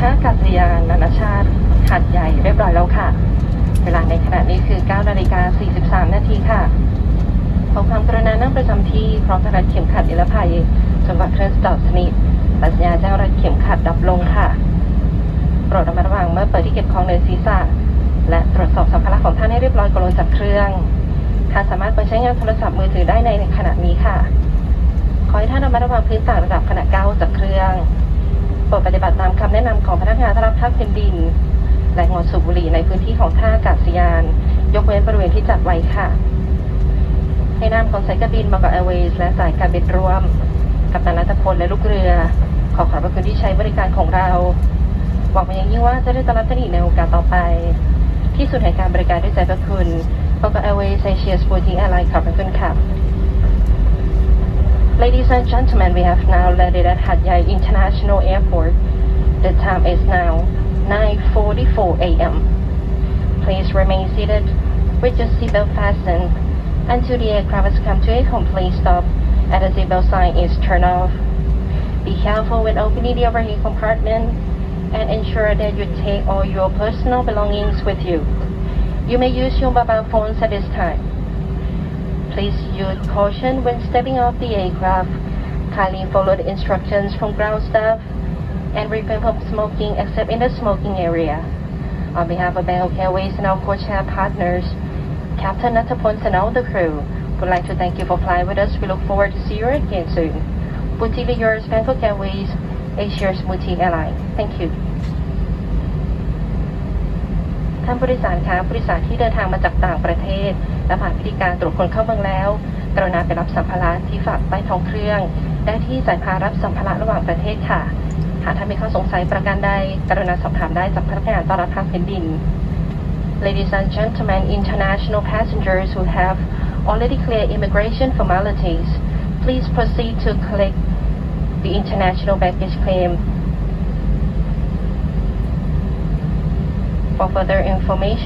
ท่าอากาศยานนานาชาติหัดใหญ่เรียบร้อยแล้วค่ะ เวลาในขณะนี้คือ 9 นาฬิกา 43 นาทีค่ะ ขอความกรุณานั่งประจำที่พร้อมรัดเข็มขัดอิรภัยจนหวัาเครื่องจอดสนิทปัญญาเจ้ารัดเข็มขัดดับลงค่ะ โปรดระมัดระวังเมื่อเปิดที่เก็บของในศีรษะ และตรวจสอบสัมภาระของท่านให้เรียบร้อยก่อนลงจากเครื่องท่านสามารถเปใช้งานโทรศัพท์มือถือได้ในขณะนี้ค่ะ ขอให้ท่านระมัดระวังพื้นต่างระดับขณะก้าวจากเครื่องโปรดปฏิบัติตาม แนะนำของพนักงานต้อนรับท่าพื้นดิน และงดสูบบุหรี่ในพื้นที่ของท่าอากาศยาน ยกเว้นบริเวณที่จัดไว้ค่ะให้นำของสายการบินบางกอกแอร์เวย์และสายการบินร่วม กับตันนัทพลและลูกเรือ ขอขอบพระคุณที่ใช้บริการของเรา หวังเป็นอย่างยิ่งว่าจะได้ต้อนรับท่านอีกในโอกาสต่อไป ที่สุดแห่งการบริการด้วยใจพระคุณบางกอกแอร์เวย์เอเชียสปูติงแอร์ไลน์ขอบพระคุณค่ะ Ladies and gentlemen, we have now landed at Hat Yai International Airport. The time is now 9.44 a.m. Please remain seated with your seatbelt fastened until the aircraft has come to a complete stop and the seatbelt sign is turned off. Be careful when opening the overhead compartment and ensure that you take all your personal belongings with you. You may use your mobile phones at this time. Please use caution when stepping off the aircraft. Kindly follow the instructions from ground staff and refrain from smoking except in the smoking area. On behalf of Bangkok Airways and our codeshare partners, Captain Natapon and all the crew would like to thank you for flying with us. We look forward to see you again soon. Boutique yours, Bangkok Airways, Asia's Boutique Airline. Thank you. ท่านผู้โดยสารคะผู้โดยสารที่เดินทางมาจากต่างประเทศ และผ่านพิธีการตรวจคนเข้าเมืองแล้ว กรุณาไปรับสัมภาระที่ฝากใต้ท้องเครื่อง ได้ที่สายพานรับสัมภาระระหว่างประเทศค่ะ หากท่านมีข้อสงสัยประการใด กรุณาสอบถามได้จากพนักงานต้อนรับทางแผ่นดิน Ladies and gentlemen, international passengers who have already cleared immigration formalities, please proceed to collect the international baggage claim For further information,